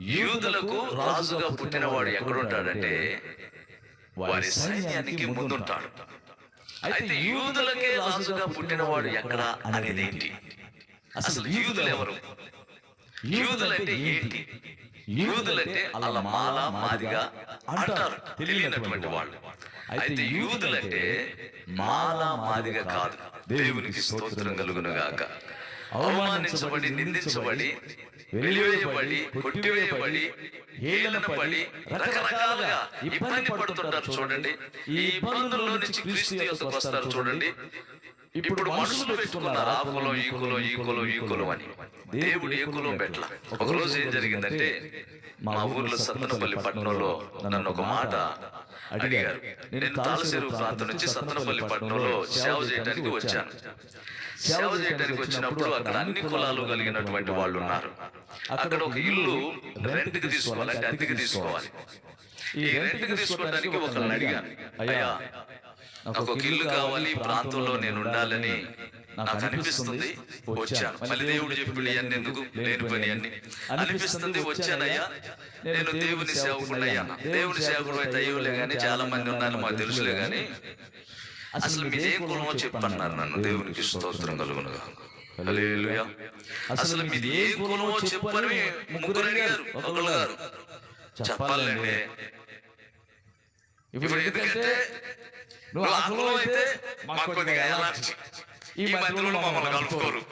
యూదులకు రాజుగా పుట్టినవాడు ఎక్కడుంటాడంటే వారి సైన్యానికి ముందుంటాడు. అయితే యూదులకే రాజుగా పుట్టినవాడు ఎక్కడ అనేది ఏంటి? అసలు యూదులు ఎవరు? యూదులంటే ఏంటి? యూదులంటే అలా మాల మాదిగా అంటారు. తెలియనటువంటి వాళ్ళు. అయితే యూదులంటే మాల మాదిగా కాదు. దేవునికి స్తోత్రం కలుగును గాక. అవమానించబడి నిందించబడి వెలివేయబడి కొట్టివేయబడి హేళనపడి రకరకాలుగా ఇబ్బంది పడుతుంటారు చూడండి. ఈ ఇబ్బందుల్లో నుంచి క్రీస్తు వస్తారు చూడండి. ఇప్పుడు మనుషులు పెట్టుకున్నారు? ఆ కులం ఈ కులం ఈ కులం ఈ కులం అని. దేవుడు ఏ కులం పెట్టల. ఒకరోజు ఏం జరిగిందంటే మా ఊర్లో సత్తనపల్లి పట్టణంలో నన్ను ఒక మాట అడిగారు. నేను తాలసేరు ప్రాంతం నుంచి సత్తనపల్లి పట్టణంలో సేవ చేయడానికి వచ్చాను. సేవ చేయడానికి వచ్చినప్పుడు అక్కడ అన్ని కులాలు కలిగినటువంటి వాళ్ళు ఉన్నారు. అక్కడ ఒక ఇల్లు రెంట్కి తీసుకోవాలి అంటే అద్దెకి తీసుకోవాలి. ఈ రెంట్కి తీసుకోవడానికి ఒకరిని అడిగాను. అయ్యా నాకు ఒక ఇల్లు కావాలి ప్రాంతంలో నేను ఉండాలని నాకు అనిపిస్తుంది వచ్చాను. మళ్ళీ దేవుడు చెప్పిడు ఇవన్నీ ఎందుకు లేని పని అన్ని? అనిపిస్తుంది వచ్చానయ్యా. నేను దేవుని సేవకుడయ్యా దేవుని సేవకుడు అయితే అయ్యోలే గాని చాలా మంది ఉన్నారు మాకు తెలుసులే గాని అసలు మీదే కులమో చెప్పన్నారు నన్ను. దేవునికి స్తోత్రం కలుగునుగా. హల్లెలూయా. అసలు మీది ఏ కులమో చెప్పని ముగ్గురు అడిగారు. ఒకళ్ళు గారు చెప్పాలండి. ఇప్పుడు ఎందుకంటే నువ్వు అయితే మాకు కొద్దిగా ఎలాంటి ఈ మధ్యలో మమ్మల్ని కలుపుకోరు.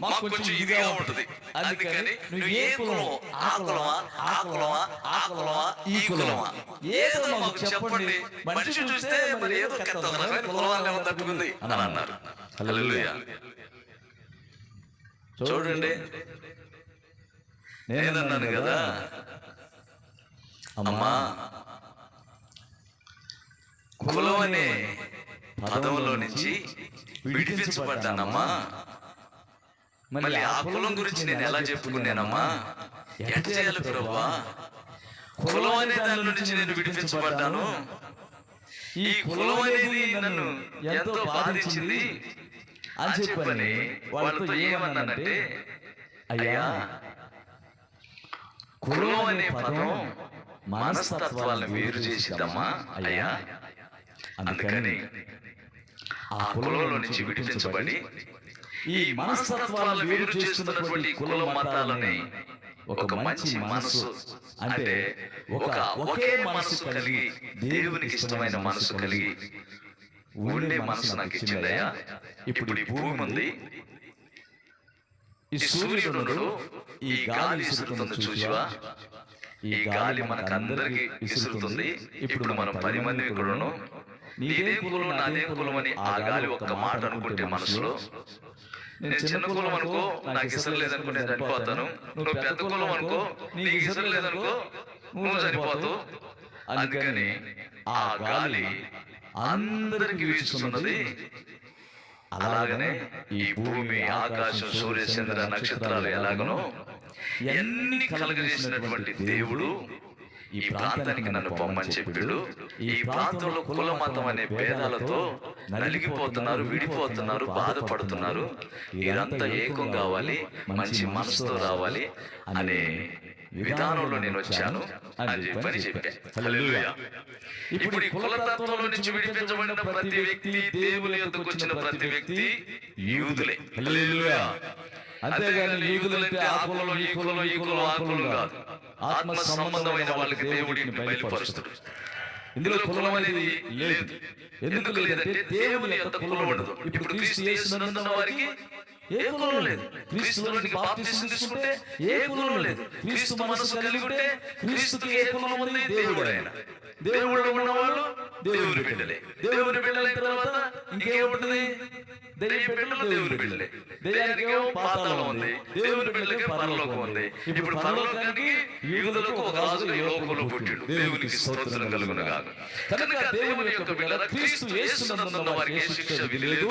మాకు కొంచెం ఇదిగా ఉంటది. అందుకని నువ్వు ఏ కులం ఆ కులమా ఆ కులమా ఆ కులమా ఈ కులమా. ఏదో మాకు చెప్పండి. మనిషి చూస్తే మరి ఏదో కొత్త రకమైన కులవాళ్ళే తట్టుకుంది అని అన్నారు. చూడండి. నేనన్నాను కదా? అమ్మా. కులం అనే పదంలో నుంచి విడిపించబడ్డానమ్మా మళ్ళీ ఆ కులం గురించి నేను ఎలా చెప్పుకున్నానమ్మా? ఎట్ట చేయాలి ప్రభా? కులం అనే దాని నుంచి నేను విడిపించబడ్డాను. ఈ కులం అనేది నన్ను ఎంతో బాధించింది అని చెప్పని వాళ్ళతో ఏమన్నానంటే అయ్యా కులం అనే పదం మనస్తత్వాలను వేరు చేసిద్దమ్మా. అయ్యా అందుకని ఆ కులంలో నుంచి విడిపించబడి ఈ మనస్తత్వాలను వేరు చేస్తున్నటువంటి కుల మతాలని ఒక మంచి మనసు అంటే ఒక ఒకే మనసు కలిగి దేవునికి ఇష్టమైన మనసు కలిగి ఉండే మనసు నాకు ఇచ్చిందయ్యా. ఇప్పుడు ఈ భూమి ఉంది. ఈ సూర్యుడు ఈ గాలి విసురుతుంది చూసివా? ఈ గాలి మనకు అందరికి విసురుతుంది ఇప్పుడు మనం పది మంది ఇక్కడ నీదే కులం నాదే కులం అని ఆ గాలి ఒక్క మాట అనుకుంటే మనసులో. నేను చిన్న కులం అనుకో నాకు ఇసరు లేదనుకో నేను చనిపోతాను. నువ్వు పెద్ద కులం అనుకో నీకు ఇసరు లేదనుకో నువ్వు చనిపోతావు. అందుకని ఆ గాలి అందరికి వీచుతున్నది అలాగనే ఈ భూమి ఆకాశం సూర్య చంద్ర నక్షత్రాలు ఎలాగనో ఎన్ని కలగజేసినటువంటి దేవుడు ఈ ప్రాంతానికి నన్ను పొమ్మని చెప్పాడు. ఈ ప్రాంతంలో కుల మతం అనే భేదాలతో నలిగిపోతున్నారు విడిపోతున్నారు బాధపడుతున్నారు. ఇదంతా ఏకం కావాలి మంచి మనసుతో రావాలి అనే విధానంలో నేను వచ్చాను అని చెప్పని చెప్పాను. ఇప్పుడు ఈ కులతత్వంలో నుంచి విడిపించబడిన ప్రతి వ్యక్తి దేవుని యొద్దకు వచ్చిన ప్రతి వ్యక్తి యూదులే. అంతేగాని యూదులంటే ఆ కులం ఈ కులం ఈ కులం ఆ కులం కాదు. ఆత్మ సంబంధమైన వాళ్ళకి దేవుడిని బయలుపరుస్తాడు. ఇందులో కులం అనేది లేదు. ఎందుకు లేదంటే దేవుని యొక్క కులం ఉండదు. ఇప్పుడు క్రీస్తు యేసునందున్న వారికి ఏ కులం లేదు. క్రీస్తులోనికి బాప్తిసం తీసుకుంటే ఏ కులం లేదు. క్రీస్తు మనసు కలిగి ఉంటే క్రీస్తుకి ఏ కులం ఉంది దేవుడు ఆయన దేవుడు ఉన్నవాళ్ళు దేవుని బిడ్డలే. దేవుని బిడ్డలైన తర్వాత ఇంకేముంటుంది? దెయ్య బిడ్డలు దేవుని బిడ్డలే. దెయ్యానికి ఏమో పాతాళం ఉంది. దేవుని బిడ్డలకి పరలోకం ఉంది. ఇప్పుడు పరలోకానికి యూదులకు ఒక రాజు ఈ లోకంలో పుట్టిండు. దేవునికి స్తోత్రం కలుగును కనుక దేవుని యొక్క బిడ్డ క్రీస్తు యేసునందున్న వారికి శిక్ష విధి లేదు